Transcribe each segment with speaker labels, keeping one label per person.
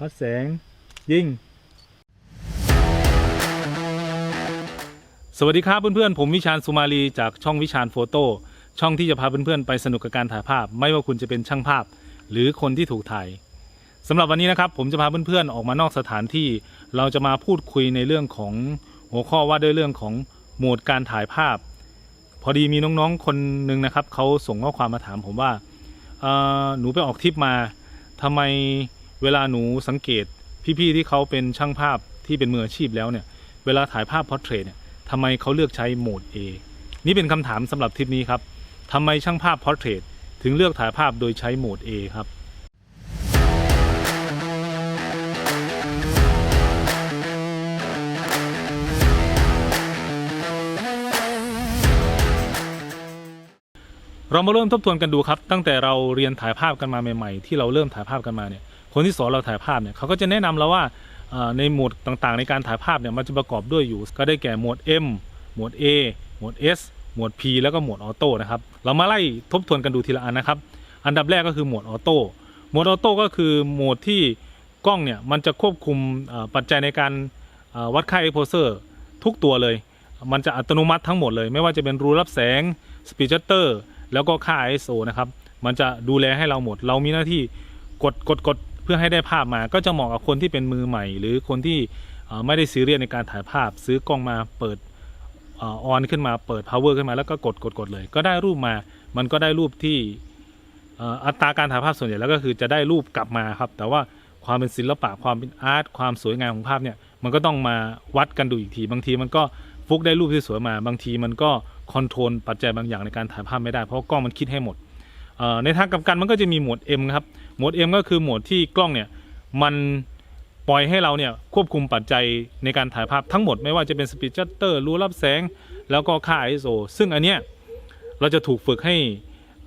Speaker 1: วัดแสง ยิง สวัสดีครับเพื่อนๆ ผมวิชาญสุมาลีจากช่องวิชาญโฟโต้ ช่องที่จะพาเพื่อนๆ ไปสนุกกับการถ่ายภาพ ไม่ว่าคุณจะเป็นช่างภาพ หรือคนที่ถูกถ่ายสำหรับวันนี้นะครับ ผมจะพาเพื่อนๆ ออกมานอกสถานที่ เราจะมาพูดคุยในเรื่องของหัวข้อว่าด้วยเรื่องของโหมดการถ่ายภาพ พอดีมีน้องๆ คนหนึ่งนะครับเขาส่งข้อความมาถามผมว่าหนูไปออกทริปมาทำไม เวลาหนูสังเกตพี่ๆที่เขาเป็นช่างภาพที่เป็นมืออาชีพแล้วเนี่ยเวลาถ่ายภาพพอร์เทรตเนี่ยทำไมเขาเลือกใช้โหมด A นี่เป็นคำถามสำหรับทริปนี้ครับทำไมช่างภาพพอร์เทรตถึงเลือกถ่ายภาพโดยใช้โหมด A ครับเรามาเริ่มทบทวนกันดูครับ ตั้งแต่เราเรียนถ่ายภาพกันมาใหม่ ๆ ที่เราเริ่มถ่ายภาพกันมาเนี่ย คนที่สอนเราถ่ายภาพเนี่ยเขาก็จะแนะนำเราว่าในโหมดต่างๆ ในการถ่ายภาพเนี่ยมันจะประกอบด้วยอยู่ ก็ได้แก่โหมด M โหมด A โหมด S โหมด P แล้วก็โหมดออโต้นะครับเรามาไล่ทบทวนกันดูทีละอันนะครับ อันดับแรกก็คือโหมดออโต้โหมดออโต้ก็คือโหมดที่กล้องเนี่ยมันจะควบคุมปัจจัยในการวัดค่า exposure ทุกตัวเลย มันจะอัตโนมัติทั้งหมดเลย ไม่ว่าจะเป็นรูรับแสง speed shutter แล้วก็ค่า ISO นะครับ มันจะดูแลให้เราหมด เรามีหน้าที่กดกดกด เพื่อให้ได้ภาพมาก็จะเหมาะกับคนที่เป็นมือใหม่ หรือคนที่ไม่ได้ซีเรียสในการถ่ายภาพ ซื้อกล้องมาเปิดออนขึ้นมาเปิด power ขึ้นมาแล้วก็กดกดกดเลย ก็ได้รูปมา มันก็ได้รูปที่อัตราการถ่ายภาพส่วนใหญ่แล้วก็คือจะได้รูปกลับมาครับ แต่ว่าความเป็นศิลปะความเป็นอาร์ตความสวยงามของภาพเนี่ยมันก็ต้องมาวัดกันดูอีกที บางทีมันก็ฟุกได้รูปที่สวยมา บางทีมันก็คอนโทรลปัจจัยบางอย่างในการถ่ายภาพไม่ได้เพราะกล้องมันคิดให้หมดในทางกลับกันมันก็จะมีโหมด M ครับ โหมด M ก็คือโหมดที่กล้องเนี่ยมันปล่อยให้เราเนี่ยควบคุมปัจจัยในการถ่ายภาพทั้งหมดไม่ว่าจะเป็นสปีดชัตเตอร์รูรับแสง แล้วก็ค่า ISO ซึ่งอันเนี้ยเราจะถูกฝึกให้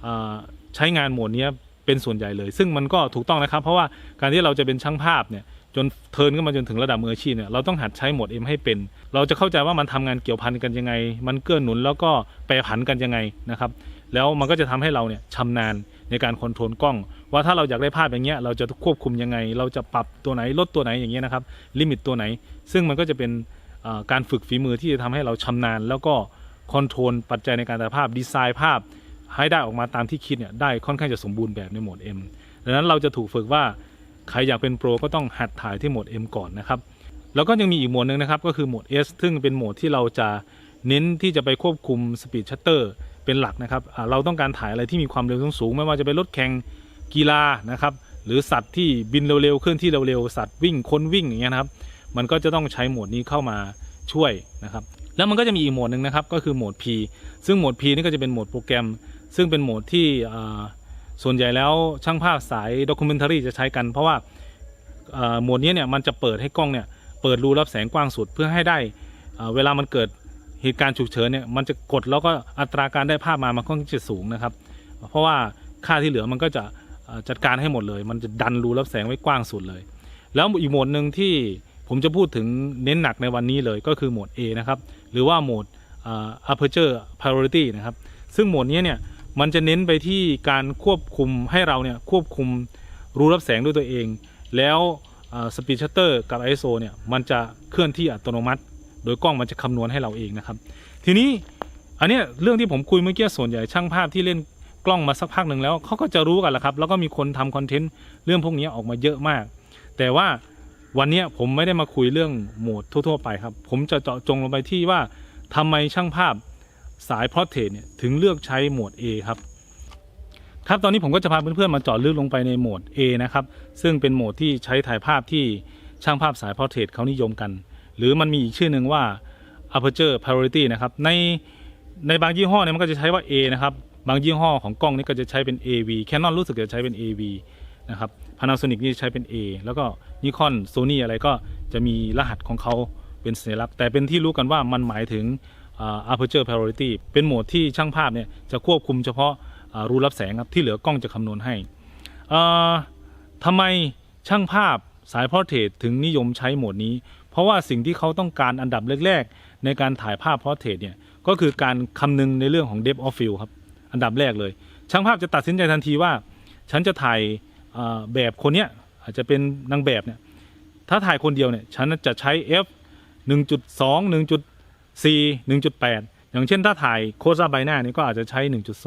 Speaker 1: อ่าใช้งานโหมดเนี้ยเป็นส่วนใหญ่เลย ซึ่งมันก็ถูกต้องนะครับ เพราะว่าการที่เราจะเป็นช่างภาพเนี่ยจนเทิร์นขึ้นมาจนถึงระดับมืออาชีพเนี่ยเราต้องหัดใช้โหมด M ให้เป็น เราจะเข้าใจว่ามันทำงานเกี่ยวพันกันยังไง มันเกื้อหนุนแล้วก็แปรผันกันยังไงนะครับแล้วมันก็จะทำให้เราเนี่ยชำนาญ ในการคอนโทรลกล้อง ว่าถ้าเราอยากได้ภาพอย่างเงี้ยเราจะควบคุมยังไง เราจะปรับตัวไหนลดตัวไหนอย่างเงี้ยนะครับลิมิตตัวไหน ซึ่งมันก็จะเป็นการฝึกฝีมือที่จะทำให้เราชำนาญ แล้วก็คอนโทรลปัจจัยในการถ่ายภาพดีไซน์ภาพ ให้ได้ออกมาตามที่คิดเนี่ยได้ค่อนข้างจะสมบูรณ์แบบในโหมด M ดังนั้นเราจะถูกฝึกว่าใครอยากเป็นโปรก็ต้องหัดถ่ายที่โหมด M ก่อนนะครับแล้วก็ยังมีอีกโหมดหนึ่งนะครับก็คือโหมด S ซึ่งเป็นโหมดที่เราจะเน้นที่จะไปควบคุมสปีดชัตเตอร์ เป็นหลักนะครับเราต้องการถ่ายอะไรที่มีความเร็วสูงไม่ว่าจะเป็นรถแข่งกีฬานะครับหรือสัตว์ที่บินเร็วๆเคลื่อนที่เร็วๆสัตว์วิ่งคนวิ่งอย่างเงี้ยนะครับมันก็จะต้องใช้โหมดนี้เข้ามาช่วยนะครับแล้วมันก็จะมีอีกโหมดหนึ่งนะครับก็คือโหมด P ซึ่งโหมด P นี่ก็จะเป็นโหมดโปรแกรม ซึ่งเป็นโหมดที่ส่วนใหญ่แล้วช่างภาพสายด็อกิเมนทารีจะใช้กัน เพราะว่าโหมดนี้เนี่ยมันจะเปิดให้กล้องเนี่ยเปิดรูรับแสงกว้างสุดเพื่อให้ได้เวลามันเกิด เหตุการณ์ฉุกเฉินเนี่ยมันจะกดแล้วก็อัตราการได้ภาพมามันค่อนข้างจะสูงนะครับ เพราะว่าค่าที่เหลือมันก็จะจัดการให้หมดเลย มันจะดันรูรับแสงไว้กว้างสุดเลย แล้วอีกโหมดหนึ่งที่ผมจะพูดถึงเน้นหนักในวันนี้เลยก็คือโหมด A นะครับหรือว่าโหมด aperture priority นะครับซึ่งโหมดนี้เนี่ยมันจะเน้นไปที่การควบคุมให้เราเนี่ยควบคุมรูรับแสงด้วยตัวเอง แล้วสปีดชัตเตอร์กับ ISO เนี่ยมันจะเคลื่อนที่อัตโนมัติ โดยกล้องมันจะคำนวณให้เราเองนะครับ ทีนี้อันเนี้ยเรื่องที่ผมคุยเมื่อกี้ส่วนใหญ่ช่างภาพที่เล่นกล้องมาสักพักหนึ่งแล้วเขาก็จะรู้กันแหละครับ แล้วก็มีคนทำคอนเทนต์เรื่องพวกนี้ออกมาเยอะมาก แต่ว่าวันนี้ผมไม่ได้มาคุยเรื่องโหมดทั่ว ๆ ไปครับ ผมจะเจาะจงลงไปที่ว่าทำไมช่างภาพสายพรอเทรเนี่ยถึงเลือกใช้โหมด A ครับครับตอนนี้ผมก็จะพาเพื่อนๆมาเจาะลึกลงไปในโหมด A นะครับ ซึ่งเป็นโหมดที่ใช้ถ่ายภาพที่ช่างภาพสายพอรอเทรเขานิยมกัน หรือมันมีอีกชื่อหนึ่งว่า aperture priority นะครับ ในในบางยี่ห้อเนี่ยมันก็จะใช้ว่า A นะครับ บางยี่ห้อของกล้องนี่ก็จะใช้เป็น AV Canon รู้สึกจะใช้เป็น AV นะครับ Panasonic นี่ใช้เป็น A แล้วก็ Nikon Sony อะไรก็จะมีรหัสของเขาเป็นสัญลักษณ์ แต่เป็นที่รู้กันว่ามันหมายถึง aperture priority เป็นโหมดที่ช่างภาพเนี่ยจะควบคุมเฉพาะรูรับแสงครับที่เหลือกล้องจะคำนวณให้ทำไมช่างภาพสายพอร์เทรตถึงนิยมใช้โหมดนี้ ราะว่าสิ่งที่เขาต้องการอันดับแรกๆ ในการถ่ายภาพพอร์เทรตเนี่ยก็คือการคำนึงในเรื่องของ depth of field ครับ อันดับแรกเลย ช่างภาพจะตัดสินใจทันทีว่า ฉันจะถ่ายแบบคนเนี้ยอาจจะเป็นนางแบบเนี่ยถ้าถ่ายคนเดียวเนี่ยฉันจะใช้ f 1.2 1.4 1.8 อย่างเช่นถ้าถ่ายโคซาใบหน้านี่ก็อาจจะใช้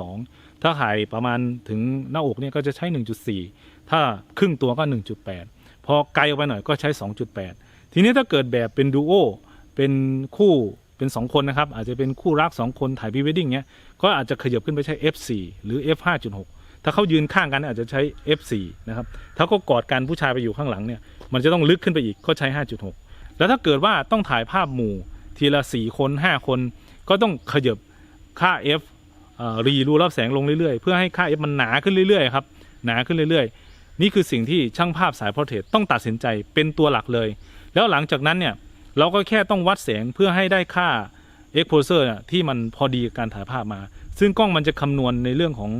Speaker 1: 1.2 ถ้าถ่ายประมาณถึงหน้าอกเนี่ยก็จะใช้ 1.4 ถ้าครึ่งตัวก็ 1.8 พอไกลออกไปหน่อยก็ใช้ 2.8 ทีนี้ถ้าเกิดแบบเป็นดูโอเป็นคู่เป็น 2 คนนะครับ อาจจะเป็นคู่รัก 2 คนถ่ายพรีเวดดิ้งเนี้ยก็อาจจะขยับขึ้นไปใช้ F4 หรือ F5.6 ถ้าเขายืนข้างกันอาจจะใช้ F4 นะครับถ้าก็กอดกันผู้ชายไปอยู่ข้างหลังเนี่ยมันจะต้องลึกขึ้นไปอีกก็ใช้ 5.6 แล้วถ้าเกิดว่าต้องถ่ายภาพหมู่ทีละ 4 คน 5 คน ก็ต้องขยับค่า F รีรูรับแสงลงเรื่อยๆ เพื่อให้ค่า F มันหนาขึ้นเรื่อยๆครับหนาขึ้นเรื่อยๆ นี่คือสิ่งที่ช่างภาพสายพอร์เทรตต้องตัดสินใจเป็นตัวหลักเลย แล้วหลังจากนั้นเนี่ยเราก็แค่ต้องวัดแสงเพื่อให้ได้ค่า exposure ที่มันพอดีกับการถ่ายภาพมา ซึ่งกล้องมันจะคำนวณในเรื่องของ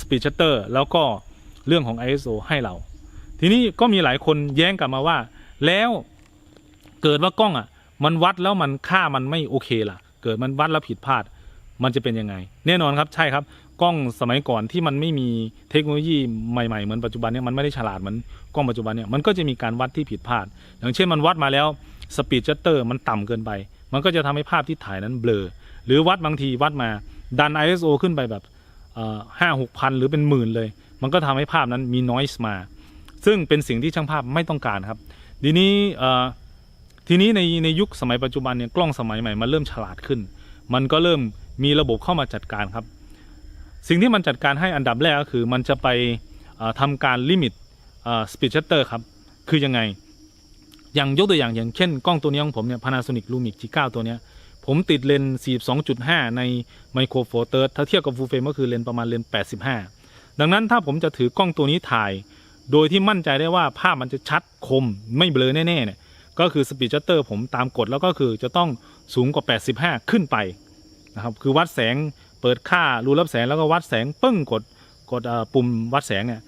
Speaker 1: speed shutter แล้วก็เรื่องของ ISO ให้เรา ทีนี้ก็มีหลายคนแย้งกลับมาว่า แล้วเกิดว่ากล้องอะ มันวัดแล้วมันค่ามันไม่โอเคล่ะ เกิดมันวัดแล้วผิดพลาด มันจะเป็นยังไง แน่นอนครับใช่ครับ กล้องสมัยก่อนที่มันไม่มีเทคโนโลยีใหม่ๆเหมือนปัจจุบันเนี่ยมันไม่ได้ฉลาดเหมือนกล้องปัจจุบันเนี่ยมันก็จะมีการวัดที่ผิดพลาด อย่างเช่นมันวัดมาแล้วสปีดชัตเตอร์มันต่ำเกินไป มันก็จะทำให้ภาพที่ถ่ายนั้นเบลอ หรือวัดบางทีวัดมาดัน ISO ขึ้นไปแบบห้าหกพันหรือเป็นหมื่นเลย มันก็ทำให้ภาพนั้นมี noise มา ซึ่งเป็นสิ่งที่ช่างภาพไม่ต้องการครับ ทีนี้ทีนี้ในในยุคสมัยปัจจุบันเนี่ยกล้องสมัยใหม่มันเริ่มฉลาดขึ้น มันก็เริ่มมีระบบเข้ามาจัดการครับ สิ่งที่มันจัดการให้อันดับแรกก็คือมันจะไปเอ่อทำการลิมิตสปีดชัตเตอร์ครับ คือยังไง อย่างยกตัวอย่างอย่างเช่นกล้องตัวนี้ของผมเนี่ย Panasonic Lumix G9 ตัวเนี้ย ผมติดเลนส์42.5 ในไมโครโฟเตอร์ถ้าเทียบกับ Full Frame ก็คือเลนส์ประมาณเลนส์85 ดังนั้นถ้าผมจะถือกล้องตัวนี้ถ่าย โดยที่มั่นใจได้ว่าภาพมันจะชัดคมไม่เบลอแน่ๆเนี่ยก็คือสปีดชัตเตอร์ผมตามกฎแล้วก็คือจะต้องสูงกว่า 85 ขึ้นไปนะครับคือวัดแสง เปิดค่ารูรับแสงแล้วก็วัดแสงปึ้งกดกดปุ่มวัดแสงเนี่ย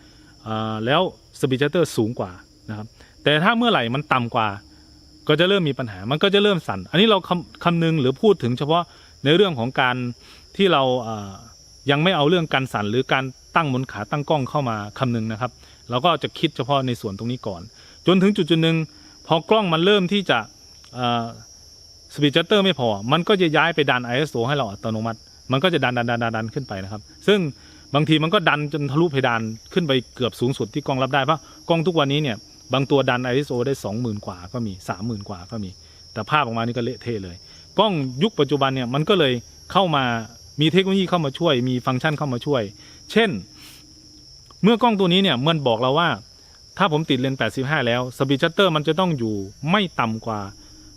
Speaker 1: แล้วสปีดชัตเตอร์สูงกว่านะครับแต่ถ้าเมื่อไหร่มันต่ำกว่า ก็จะเริ่มมีปัญหามันก็จะเริ่มสั่น อันนี้เราคำคำนึงหรือพูดถึงเฉพาะในเรื่องของการที่เรายังไม่เอาเรื่องการสั่นหรือการตั้งบนขาตั้งกล้องเข้ามาคำนึงนะครับ เราก็จะคิดเฉพาะในส่วนตรงนี้ก่อน จนถึงจุดจุดหนึ่งพอกล้องมันเริ่มที่จะสปีดชัตเตอร์ไม่พอ มันก็จะย้ายไปดัน ISO ให้เราอัตโนมัติ มันก็จะดันดันดันดันดันขึ้นไปนะครับ ซึ่งบางทีมันก็ดันจนทะลุเพดานขึ้นไปเกือบสูงสุดที่กล้องรับได้เพราะกล้องทุกวันนี้เนี่ยบางตัวดัน ISO ได้ 20,000 กว่าก็มี 30,000 กว่าก็มี แต่ภาพออกมานี่ก็เละเทะเลย กล้องยุคปัจจุบันเนี่ยมันก็เลยเข้ามามีเทคโนโลยีเข้ามาช่วย มีฟังก์ชันเข้ามาช่วย เช่น เมื่อกล้องตัวนี้เนี่ยมันบอกเราว่า ถ้าผมติดเลนส์85 แล้วสปีดชัตเตอร์มันจะต้องอยู่ไม่ต่ำกว่า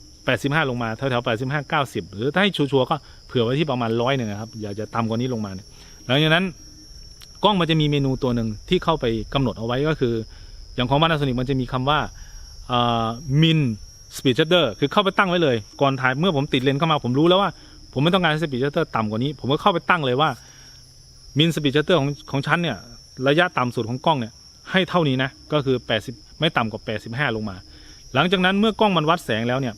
Speaker 1: 85 ลงมาแถวๆ85 90 หรือถ้าให้ชัวร์ๆก็ เผื่อไว้ที่ประมาณร้อยหนึ่งนะครับอย่าจะต่ำกว่านี้ลงมาเนี่ยหลังจากนั้นกล้องมันจะมีเมนูตัวหนึ่งที่เข้าไปกำหนดเอาไว้ก็คือ อย่างของ Panasonic มันจะมีคำว่ามินสปีดชัตเตอร์คือเข้าไปตั้งไว้เลย ก่อนถ่ายเมื่อผมติดเลนเข้ามาผมรู้แล้วว่า ผมไม่ต้องการสปีดชัตเตอร์ต่ำกว่านี้ผมก็เข้าไปตั้งเลยว่ามินสปีดชัตเตอร์ของของฉันเนี่ยระยะต่ำสุดของกล้องเนี่ยให้เท่านี้นะก็คือ 80 ไม่ต่ำกว่า 85 ลงมา หลังจากนั้นเมื่อกล้องมันวัดแสงแล้วเนี่ย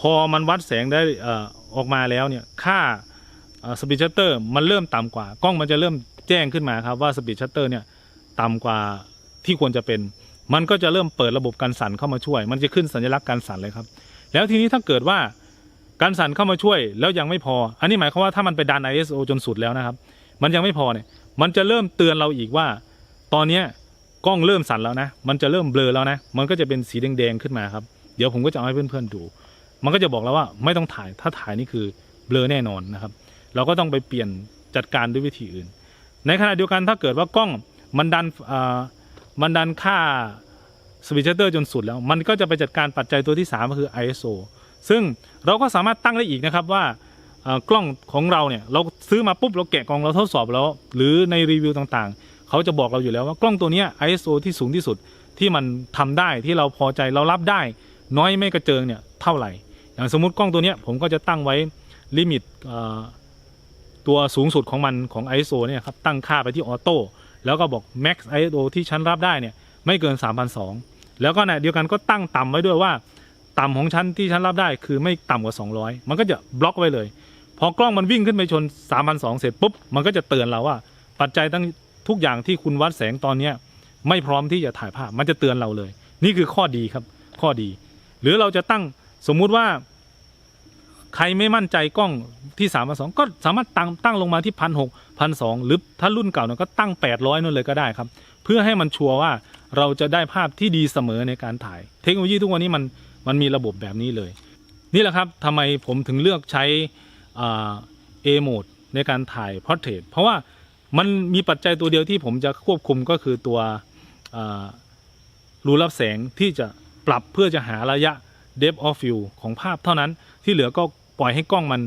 Speaker 1: พอมันวัดแสงได้อออกมาแล้วเนี่ยค่าสปีดชัตเตอร์มันเริ่มต่ำกว่ากล้องมันจะเริ่มแจ้งขึ้นมาครับว่าสปีดชัตเตอร์เนี่ยต่ำกว่าที่ควรจะเป็น มันก็จะเริ่มเปิดระบบการสั่นเข้ามาช่วย มันจะขึ้นสัญลักษณ์การสั่นเลยครับ แล้วทีนี้ถ้าเกิดว่าการสั่นเข้ามาช่วยแล้วยังไม่พอ อันนี้หมายความว่าถ้ามันไปดัน ISO จนสุดแล้วนะครับ มันยังไม่พอเนี่ย มันจะเริ่มเตือนเราอีกว่า ตอนเนี้กล้องเริ่มสั่นแล้วนะ มันจะเริ่มเบลอแล้วนะ มันก็จะเป็นสีแดงๆขึ้นมาครับ เดี๋ยวผมก็จะเอาให้เพื่อนๆดู มันก็จะบอกแล้วว่าไม่ต้องถ่ายถ้าถ่ายนี่คือเบลอแน่นอนนะครับ เราก็ต้องไปเปลี่ยนจัดการด้วยวิธีอื่น ในขณะเดียวกันถ้าเกิดว่ากล้องมันดันมันดันค่าสวิตช์เตอร์จนสุดแล้ว มันก็จะไปจัดการปัจจัยตัวที่ 3 ก็คือ ISO ซึ่งเราก็สามารถตั้งได้อีกนะครับว่ากล้องของเราเนี่ยเราซื้อมาปุ๊บเราแกะกล่องเราทดสอบแล้ว หรือในรีวิวต่างๆ เขาจะบอกเราอยู่แล้วว่ากล้องตัวเนี้ย ISO ที่สูงที่สุดที่มันทำได้ที่เราพอใจเรารับได้ น้อยไม่กระเจิงเนี่ยเท่าไหร่ อย่างสมมติกล้องตัวนี้ผมก็จะตั้งไว้ลิมิตตัวสูงสุดของมันของ ISO เนี่ยครับตั้งค่าไปที่ออโต้แล้วก็บอก max ISO ที่ฉันรับได้เนี่ยไม่เกิน 3,200 แล้วก็ในเดียวกันก็ตั้งต่ำไว้ด้วยว่า ต่ำของฉันที่ฉันรับได้คือไม่ต่ำกว่า 200 มันก็จะบล็อกไว้เลย พอกล้องมันวิ่งขึ้นไปชน 3,200 เสร็จปุ๊บมันก็จะเตือนเราว่าปัจจัยตั้งทุกอย่างที่คุณวัดแสงตอนเนี้ไม่พร้อมที่จะถ่ายภาพมันจะเตือนเราเลย นี่คือข้อดีครับข้อดี หรือเราจะตั้งสมมุติว่า ใครไม่มั่นใจกล้องที่สามสองก็สามารถตั้งตั้งลงมาที่พันหกพันสองหรือถ้ารุ่นเก่าเนี่ยก็ตั้งแปดร้อยนู่นเลยก็ได้ครับ เพื่อให้มันชัวร์ว่าเราจะได้ภาพที่ดีเสมอในการถ่าย เทคโนโลยีทุกวันนี้มันมันมีระบบแบบนี้เลย นี่แหละครับทำไมผมถึงเลือกใช้เอโหมดในการถ่ายพอร์เทรตเพราะว่ามันมีปัจจัยตัวเดียวที่ผมจะควบคุมก็คือตัวรูรับแสงที่จะปรับเพื่อจะหาระยะ depth of field ของภาพเท่านั้น ที่เหลือก็ปล่อยให้กล้องมัน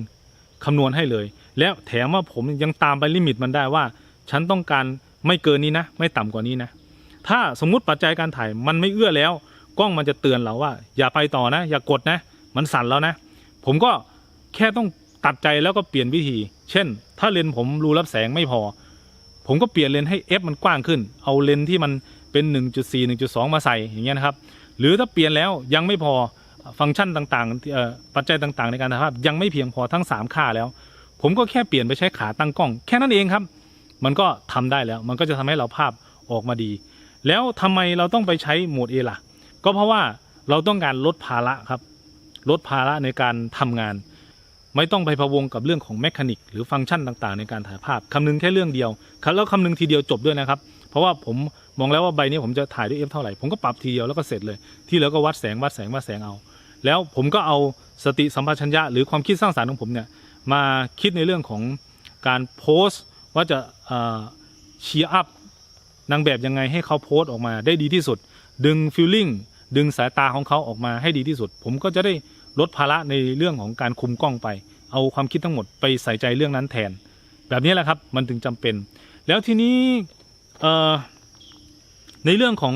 Speaker 1: คำนวณให้เลย แล้วแถมว่าผมยังตามไปลิมิตมันได้ว่า ฉันต้องการไม่เกินนี้นะ ไม่ต่ำกว่านี้นะ ถ้าสมมุติปัจจัยการถ่ายมันไม่เอื้อแล้ว กล้องมันจะเตือนเราว่า อย่าไปต่อนะ อย่ากดนะ มันสั่นแล้วนะ ผมก็แค่ต้องตัดใจแล้วก็เปลี่ยนวิธี เช่น ถ้าเลนส์ผมรูรับแสงไม่พอ ผมก็เปลี่ยนเลนส์ให้ f มันกว้างขึ้น เอาเลนส์ที่มันเป็น 1.4 1.2 มาใส่อย่างเงี้ยนะครับ หรือถ้าเปลี่ยนแล้วยังไม่พอ ฟังก์ชันต่างๆปัจจัยต่างๆ ในการถ่ายภาพยังไม่เพียงพอทั้ง 3 ค่าแล้ว ผมก็แค่เปลี่ยนไปใช้ขาตั้งกล้อง แค่นั้นเองครับ มันก็ทำได้แล้ว มันก็จะทำให้เราภาพออกมาดี แล้วทำไมเราต้องไปใช้โหมด A ล่ะ ก็เพราะว่าเราต้องการลดภาระครับ ลดภาระในการทำงาน ไม่ต้องไปพะวงกับเรื่องของแมคานิกหรือฟังก์ชันต่างๆ ในการถ่ายภาพคำนึงแค่เรื่องเดียวแล้วคำนึงทีเดียวจบด้วยนะครับเพราะว่าผมมองแล้วว่าใบนี้ผมจะถ่ายด้วย f เท่าไหร่ ผมก็ปรับทีเดียวแล้วก็เสร็จเลย ที่เหลือก็วัดแสงวัดแสงวัดแสงเอา แล้วผมก็เอาสติสัมปชัญญะหรือความคิดสร้างสรรค์ของผมเนี่ยมาคิดในเรื่องของการโพสต์ว่าจะเชียร์อัพนางแบบยังไงให้เขาโพสต์ออกมาได้ดีที่สุด ดึงฟิลลิ่งดึงสายตาของเขาออกมาให้ดีที่สุด ผมก็จะได้ลดภาระในเรื่องของการคุมกล้องไป เอาความคิดทั้งหมดไปใส่ใจเรื่องนั้นแทน แบบนี้แหละครับมันถึงจำเป็น แล้วทีนี้ในเรื่องของ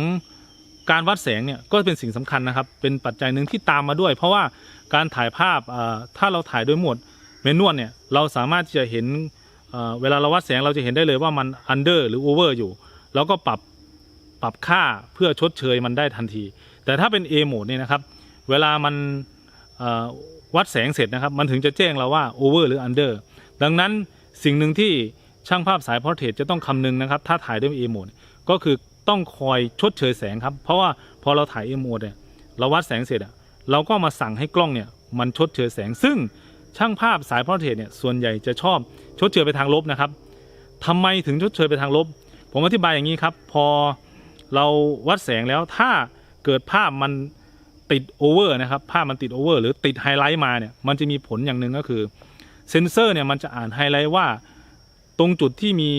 Speaker 1: การวัดแสงเนี่ยก็เป็นสิ่งสำคัญนะครับเป็นปัจจัยหนึ่งที่ตามมาด้วย เพราะว่าการถ่ายภาพถ้าเราถ่ายด้วยโหมดเมนวลเนี่ยเราสามารถที่จะเห็นเวลาเราวัดแสงเราจะเห็นได้เลยว่ามัน under หรือ over อร์อยู่ แล้วก็ปรับปรับค่าเพื่อชดเชยมันได้ทันที แต่ถ้าเป็น A โหมดเนี่ยนะครับเวลามันวัดแสงเสร็จนะครับมันถึงจะแจ้งเราว่า over หรือ under ดังนั้นสิ่งหนึ่งที่ช่างภาพสายพอร์เทรตจะต้องคำนึงนะครับถ้าถ่ายด้วย A โหมดก็คือ ต้องคอยชดเชยแสงครับ เพราะว่าพอเราถ่าย A โหมดเนี่ยเราวัดแสงเสร็จอะเราก็มาสั่งให้กล้องเนี่ยมันชดเชยแสง ซึ่งช่างภาพสายพอร์เทรตเนี่ยส่วนใหญ่จะชอบชดเชยไปทางลบนะครับทำไมถึงชดเชยไปทางลบ ผมอธิบายอย่างนี้ครับ พอเราวัดแสงแล้วถ้าเกิดภาพมันติดโอเวอร์นะครับภาพมันติดโอเวอร์หรือติดไฮไลท์มาเนี่ยมันจะมีผลอย่างหนึ่งก็คือเซนเซอร์เนี่ยมันจะอ่านไฮไลท์ว่า ตรงจุดที่มี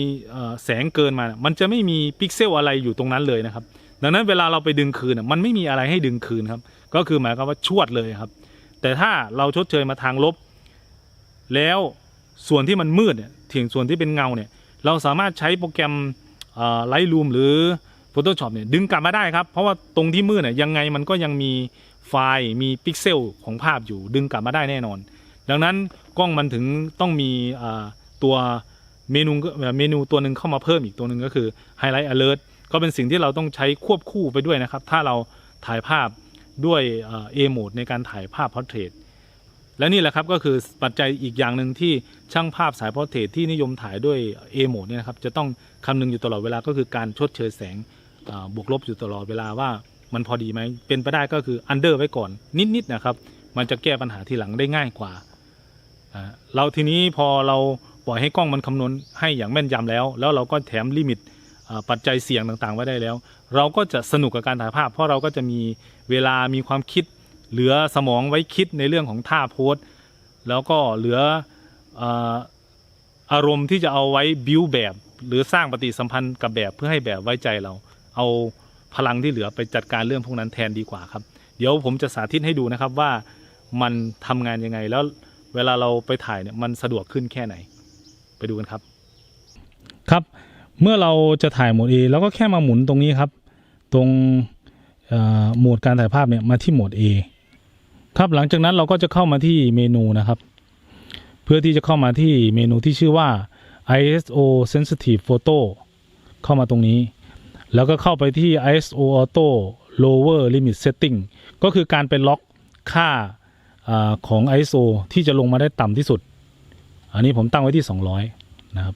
Speaker 1: แสงเกินมา มันจะไม่มีพิกเซลอะไรอยู่ตรงนั้นเลยนะครับ ดังนั้นเวลาเราไปดึงคืนมันไม่มีอะไรให้ดึงคืนครับ ก็คือหมายความว่าชวดเลยครับ แต่ถ้าเราชดเชยมาทางลบ แล้วส่วนที่มันมืดเนี่ยถึงส่วนที่เป็นเงาเนี่ย เราสามารถใช้โปรแกรมไลท์รูมหรือ Photoshop เนี่ยดึงกลับมาได้ครับ เพราะว่าตรงที่มืดเนี่ยยังไงมันก็ยังมีไฟล์มีพิกเซลของภาพอยู่ดึงกลับมาได้แน่นอน ดังนั้นกล้องมันถึงต้องมีตัว เมนูเมนูตัวหนึ่งเข้ามาเพิ่มอีกตัวหนึ่งก็คือ Highlight Alert ก็เป็นสิ่งที่เราต้องใช้ควบคู่ไปด้วยนะครับ ถ้าเราถ่ายภาพด้วยเอ่อ A mode ในการถ่ายภาพ Portrait และนี่แหละครับก็คือปัจจัยอีกอย่างหนึ่งที่ช่างภาพสาย Portrait ที่นิยมถ่ายด้วย A mode เนี่ยนะครับจะต้องคำนึงอยู่ตลอดเวลาก็คือการชดเชยแสงบวกลบอยู่ตลอดเวลาว่ามันพอดีไหมเป็นไปได้ก็คือ under ไว้ก่อนนิดๆนะครับ มันจะแก้ปัญหาทีหลังได้ง่ายกว่าเราทีนี้พอเรา ปล่อยให้กล้องมันคำนวณให้อย่างแม่นยำแล้ว แล้วเราก็แถมลิมิตปัจจัยเสี่ยงต่างๆ ไว้ได้แล้ว เราก็จะสนุกกับการถ่ายภาพ เพราะเราก็จะมีเวลามีความคิด เหลือสมองไว้คิดในเรื่องของท่าโพสแล้วก็เหลืออาอารมณ์ที่จะเอาไว้บิวแบบ หรือสร้างปฏิสัมพันธ์กับแบบเพื่อให้แบบไว้ใจเรา เอาพลังที่เหลือไปจัดการเรื่องพวกนั้นแทนดีกว่าครับ เดี๋ยวผมจะสาธิตให้ดูนะครับว่ามันทำงานยังไงแล้วเวลาเราไปถ่ายเนี่ยมันสะดวกขึ้นแค่ไหน ไปดูกันครับ ครับ เมื่อเราจะถ่ายโหมด A เราก็แค่มาหมุนตรงนี้ครับ ตรงโหมดการถ่ายภาพเนี่ยมาที่โหมด A ครับหลังจากนั้นเราก็จะเข้ามาที่เมนูนะครับ เพื่อที่จะเข้ามาที่เมนูที่ชื่อว่า ISO sensitive photo เข้ามาตรงนี้ แล้วก็เข้าไปที่ ISO auto lower limit setting ก็คือการเป็นล็อกค่าอาของ ISO ที่จะลงมาได้ต่ำที่สุด อันนี้ผมตั้งไว้ที่ 200 นะครับ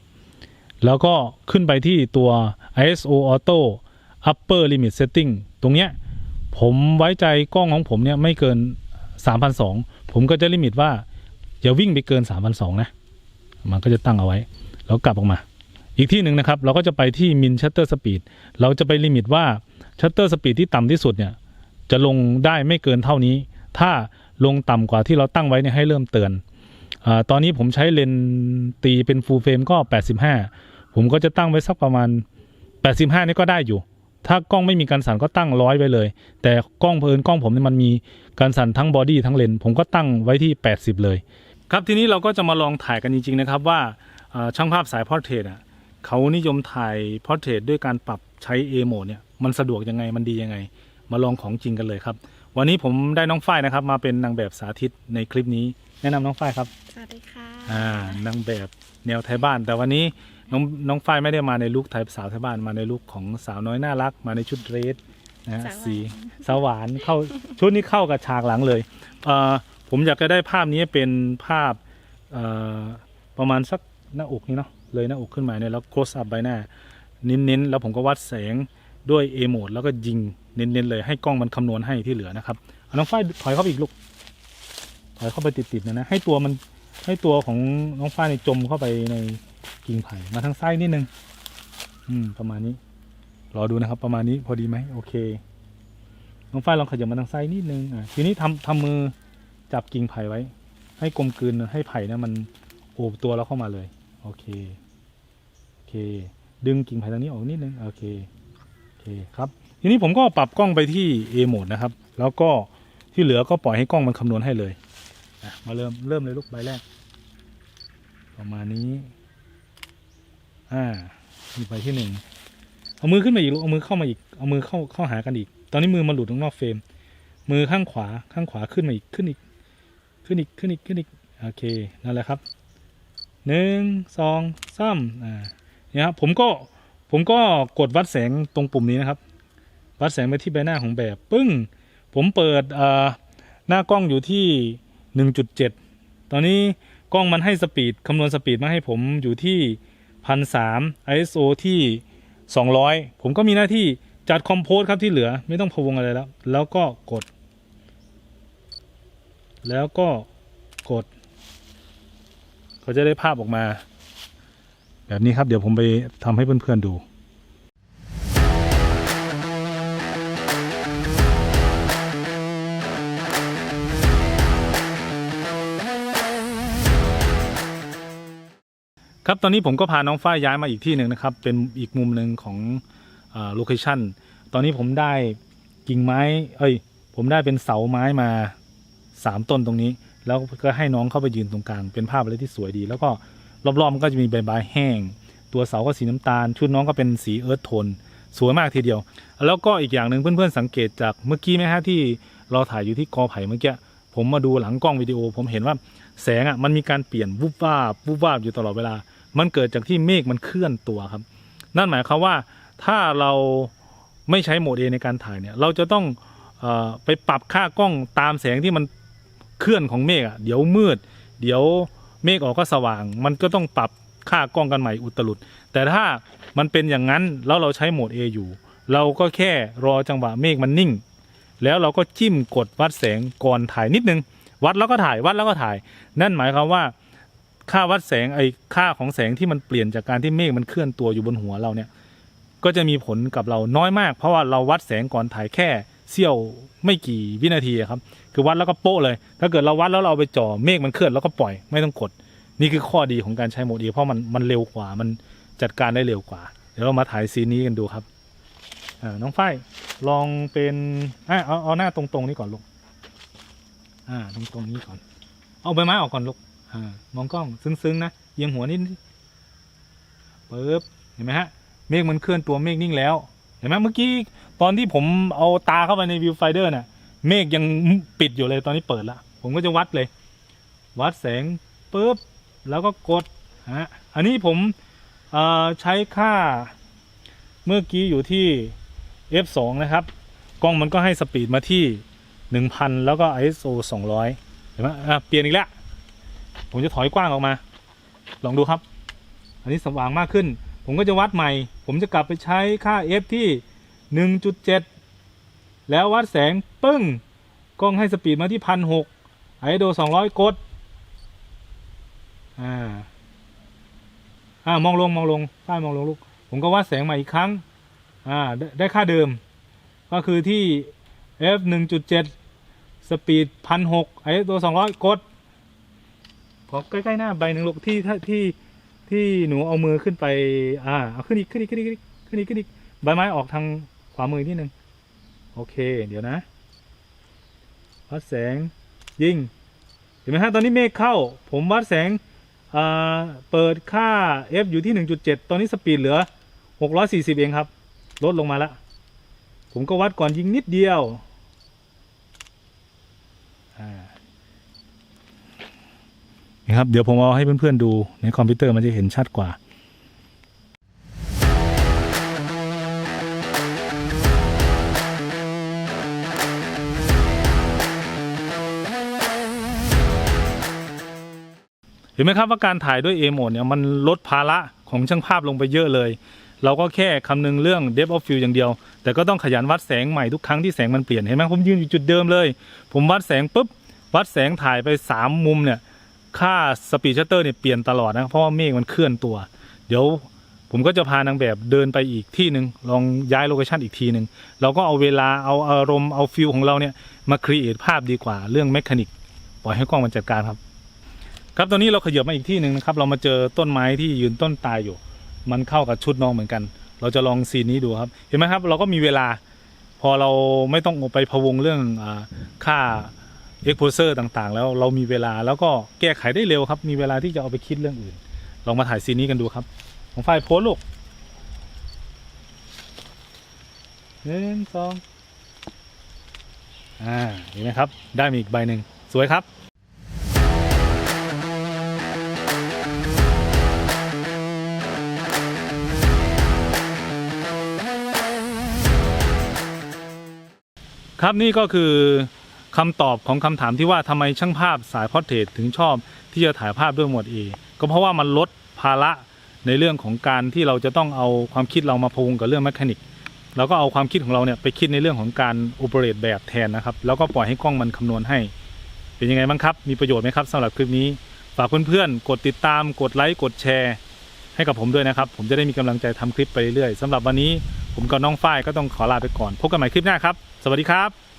Speaker 1: แล้วก็ขึ้นไปที่ตัว ISO Auto upper limit setting ตรงเนี้ยผมไว้ใจกล้องของผมเนี่ยไม่เกิน 3,200 ผมก็จะลิมิตว่า อย่าวิ่งไปเกิน 3,200 นะ มันก็จะตั้งเอาไว้ แล้วกลับออกมา อีกที่หนึ่งนะครับ เราก็จะไปที่มินชัตเตอร์สปีดเราจะไปลิมิตว่าชัตเตอร์สปีดที่ต่ำที่สุดเนี่ยจะลงได้ไม่เกินเท่านี้ ถ้าลงต่ำกว่าที่เราตั้งไว้เนี่ยให้เริ่มเตือน ตอนนี้ผมใช้เลนส์ตีเป็นฟูลเฟรมก็ 85 ผมก็จะตั้งไว้สักประมาณ 85 นี่ก็ได้อยู่ ถ้ากล้องไม่มีการสั่นก็ตั้งร้อยไว้เลย แต่กล้องเพลินกล้องผมเนี่ยมันมีการสั่นทั้งบอดี้ทั้งเลนส์ผมก็ตั้งไว้ที่ 80 เลย ครับทีนี้เราก็จะมาลองถ่ายกันจริงๆนะครับว่าอ่าช่างภาพสายพอร์เทรตอะเขานิยมถ่ายพอร์เทรตด้วยการปรับใช้ A โหมดเนี่ยมันสะดวกยังไงมันดียังไง มาลองของจริงกันเลยครับ วันนี้ผมได้น้องฝ้ายนะครับ มาเป็นนางแบบสาธิตในคลิปนี้ แนะนำน้องฝ้ายครับ
Speaker 2: สวัสดีค่ะ
Speaker 1: อ่านางแบบแนวไทยบ้าน แต่วันนี้น้องน้องฝ้ายไม่ได้มาในลุคไทยสาวไทยบ้านมาในลุคของสาวน้อยน่ารัก มาในชุดเดรสนะฮะสีสวานเข้าชุดนี้เข้ากับฉากหลังเลยเอ่อผมอยากจะได้ภาพนี้เป็นภาพเอ่อประมาณสักหน้าอกนี่เนาะเลยหน้าอกขึ้นมาเนี่ยแล้ว close up ใบหน้า เน้นๆ แล้วผมก็วัดแสงด้วย A โหมดแล้วก็ยิงเน้นๆเลยให้กล้องมันคำนวณให้ที่เหลือนะครับเอาน้องฝ้ายถอยเข้าไปอีกลูกถอย เข้าไปติดๆนะนะให้ตัวมันให้ตัวของน้องฝ้าในจมเข้าไปในกิ่งไผ่มาทางซ้นิดนึง อืม ประมาณนี้ รอดูนะครับ ประมาณนี้พอดีไหมโอเค น้องฝ้าลองขยับมาทางซ้นิดนึงอะทีนี้ทำทำมือจับกิ่งไผ่ไว้ ให้กลมกลืนให้ไผ่นี่ยมันโอบตัวเราเข้ามาเลย โอเคโอเค ดึงกิ่งไผ่ทางนี้ออกนิดนึงโอเคโอเคครับ ทีนี้ผมก็ปรับกล้องไปที่ A โหมดนะครับ แล้วก็ที่เหลือก็ปล่อยให้กล้องมันคำนวณให้เลย อะมาเริ่มเริ่มเลยลูกใบแรก ประมาณนี้ อ่ามีใบที่หนึ่งเอามือขึ้นมาอีกลูกเอามือเข้ามาอีกเอามือเข้าเข้าหากันอีก ตอนนี้มือมันหลุดออกนอกเฟรม มือข้างขวาข้างขวาขึ้นมาอีกขึ้นอีก ขึ้นอีกขึ้นอีกขึ้นอีกโอเคนั่นแหละครับหนึ่งสองสามอ่าเนี่ยครับผมก็ผมก็กดวัดแสงตรงปุ่มนี้นะครับ วัดแสงไปที่ใบหน้าของแบบ ปึ้ง ผมเปิดอ่าหน้ากล้องอยู่ที่ 1.7 ตอนนี้กล้องมันให้สปีดคำนวณสปีดมาให้ผมอยู่ที่1,300 ISO ที่ 200 ผมก็มีหน้าที่จัดคอมโพสครับที่เหลือไม่ต้องพวงอะไรแล้ว แล้วก็กด แล้วก็กด เขาจะได้ภาพออกมา แบบนี้ครับเดี๋ยวผมไปทำให้เพื่อนๆดู ครับตอนนี้ผมก็พาน้องฝ้ายย้ายมาอีกที่หนึ่งนะครับ เป็นอีกมุมหนึ่งของโลเคชันตอนนี้ผมได้กิ่งไม้ เอ้ย ผมได้เป็นเสาไม้มาสามต้นตรงนี้ แล้วก็ให้น้องเข้าไปยืนตรงกลาง เป็นภาพอะไรที่สวยดี แล้วก็รอบๆมันก็จะมีใบไม้แห้ง ตัวเสาก็สีน้ำตาล ชุดน้องก็เป็นสีเอิร์ธโทน สวยมากทีเดียว แล้วก็อีกอย่างหนึ่งเพื่อนๆสังเกตจากเมื่อกี้ไหมฮะที่เราถ่ายอยู่ที่กอไผ่เมื่อกี้ ผมมาดูหลังกล้องวิดีโอ ผมเห็นว่าแสงอะมันมีการเปลี่ยนวุบวาบวุบวาบอยู่ตลอดเวลา มันเกิดจากที่เมฆมันเคลื่อนตัวครับ นั่นหมายความว่าถ้าเราไม่ใช้โหมด A ในการถ่ายเนี่ย เราจะต้องออไปปรับค่ากล้องตามแสงที่มันเคลื่อนของเมฆอะเดี๋ยวมืด เดี๋ยวเมฆออกก็สว่าง มันก็ต้องปรับค่ากล้องกันใหม่อุตลุด แต่ถ้ามันเป็นอย่างนั้นแล้วเราใช้โหมด A อยู่ เราก็แค่รอจังหวะเมฆมันนิ่ง แล้วเราก็จิ้มกดวัดแสงก่อนถ่ายนิดนึง วัดแล้วก็ถ่ายวัดแล้วก็ถ่าย นั่นหมายความว่า ค่าวัดแสงไอ้ค่าของแสงที่มันเปลี่ยนจากการที่เมฆมันเคลื่อนตัวอยู่บนหัวเราเนี่ย ก็จะมีผลกับเราน้อยมาก เพราะว่าเราวัดแสงก่อนถ่ายแค่เสี้ยวไม่กี่วินาทีครับ คือวัดแล้วก็โป๊ะเลย ถ้าเกิดเราวัดแล้วเราไปจ่อเมฆมันเคลื่อนแล้วก็ปล่อยไม่ต้องกด นี่คือข้อดีของการใช้โหมด E เพราะมันมันเร็วกว่ามันจัดการได้เร็วกว่า เดี๋ยวเรามาถ่ายซีนนี้กันดูครับน้องฝ้ายลองเป็นอะเอาเอาหน้าตรงๆนี้ก่อนลูกอ่าตรงๆนี้ก่อน เอาใบไม้ออกก่อนลูก มองกล้องซึ้งๆนะเอียงหัวนิดปึ๊บเห็นไหมฮะ เมฆมันเคลื่อนตัวเมฆนิ่งแล้ว เห็นไหมเมื่อกี้ตอนที่ผมเอาตาเข้าไปในวิวไฟเดอร์น่ะ เมฆยังปิดอยู่เลยตอนนี้เปิดละผมก็จะวัดเลย วัดแสงปึ๊บแล้วก็กดฮะอันนี้ผมใช้ค่าเมื่อกี้อยู่ที่ f2 นะครับ กล้องมันก็ให้สปีดมาที่ 1000 แล้วก็ ISO 200 เห็นไหมอะเปลี่ยนอีกแล้ว ผมจะถอยกว้างออกมา ลองดูครับ อันนี้สว่างมากขึ้น ผมก็จะวัดใหม่ ผมจะกลับไปใช้ค่า f ที่ 1.7 แล้ววัดแสงปึ้ง กล้องให้สปีดมาที่พันหกไอโดสองร้อยกด อ่า อ่า มองลง มองลงป้มองลงลูก ผมก็วัดแสงใหม่อีกครั้ง อ่า ได้ได้ค่าเดิม ก็คือที่ f 1.7 สปีดพันหกไอโดสองร้อยกด ขอใกล้ๆหน้าใบหนึ่งลูกที่ที่ที่ที่หนูเอามือขึ้นไป อ่าเอาขึ้นอีกขึ้นอีกขึ้นอีกขึ้นอีกขึ้นอีกใบไม้ออกทางขวามือนิดนึงโอเค เดี๋ยวนะวัดแสงยิงเห็นไหมฮะตอนนี้เมฆเข้า ผมวัดแสงอ่าเปิดค่า f อยู่ที่ 1.7 ตอนนี้สปีดเหลือ 640 เองครับ ลดลงมาแล้วผมก็วัดก่อนยิงนิดเดียว อ่า นี่ครับ เดี๋ยวผมเอาให้เพื่อนๆดูในคอมพิวเตอร์มันจะเห็นชัดกว่าเห็นไหมครับว่าการถ่ายด้วย A โหมดเนี่ยมันลดภาระของช่างภาพลงไปเยอะเลย เราก็แค่คำนึงเรื่อง depth of field อย่างเดียว แต่ก็ต้องขยันวัดแสงใหม่ทุกครั้งที่แสงมันเปลี่ยน เห็นไหมผมยืนอยู่จุดเดิมเลย ผมวัดแสงปุ๊บ วัดแสงถ่ายไป 3 มุมเนี่ย ค่าสปีดชัตเตอร์เนี่ยเปลี่ยนตลอดนะเพราะว่าเมฆมันเคลื่อนตัว เดี๋ยวผมก็จะพานางแบบเดินไปอีกที่หนึ่งลองย้ายโลเคชันอีกทีหนึ่งเราก็เอาเวลาเอาอารมณ์เอาฟิลของเราเนี่ยมาครีเอทภาพดีกว่าเรื่องแมคานิกปล่อยให้กล้องมันจัดการครับ ครับตอนนี้เราขยับมาอีกที่หนึ่งนะครับ เรามาเจอต้นไม้ที่ยืนต้นตายอยู่ มันเข้ากับชุดน้องเหมือนกัน เราจะลองซีนนี้ดูครับ เห็นไหมครับ เราก็มีเวลา พอเราไม่ต้องไปพะวงเรื่องอา ค่า exposure ต่างๆ แล้วเรามีเวลาแล้วก็แก้ไขได้เร็วครับ มีเวลาที่จะเอาไปคิดเรื่องอื่น ลองมาถ่ายซีนนี้กันดูครับ ของฝ่ายโพสลูกหนึ่งสองอ่าเห็นไหมครับ ได้มีอีกใบหนึ่งสวยครับครับนี่ก็คือ คำตอบของคำถามที่ว่าทำไมช่างภาพสายพอร์เทรตถึงชอบที่จะถ่ายภาพด้วยหมด A ก็เพราะว่ามันลดภาระในเรื่องของการที่เราจะต้องเอาความคิดเรามาพวงกับเรื่องแมคานิกเราก็เอาความคิดของเราเนี่ยไปคิดในเรื่องของการโอเปเรตแบบแทนนะครับ แล้วก็ปล่อยให้กล้องมันคำนวณให้ เป็นยังไงบ้างครับ มีประโยชน์ไหมครับสำหรับคลิปนี้ ฝากเพื่อนๆ กดติดตาม กดไลค์ กดแชร์ ให้กับผมด้วยนะครับ ผมจะได้มีกำลังใจทำคลิปไปเรื่อยๆสำหรับวันนี้ ผมกับน้องฝ้ายก็ต้องขอลาไปก่อน พบกันใหม่คลิปหน้าครับ สวัสดีครับ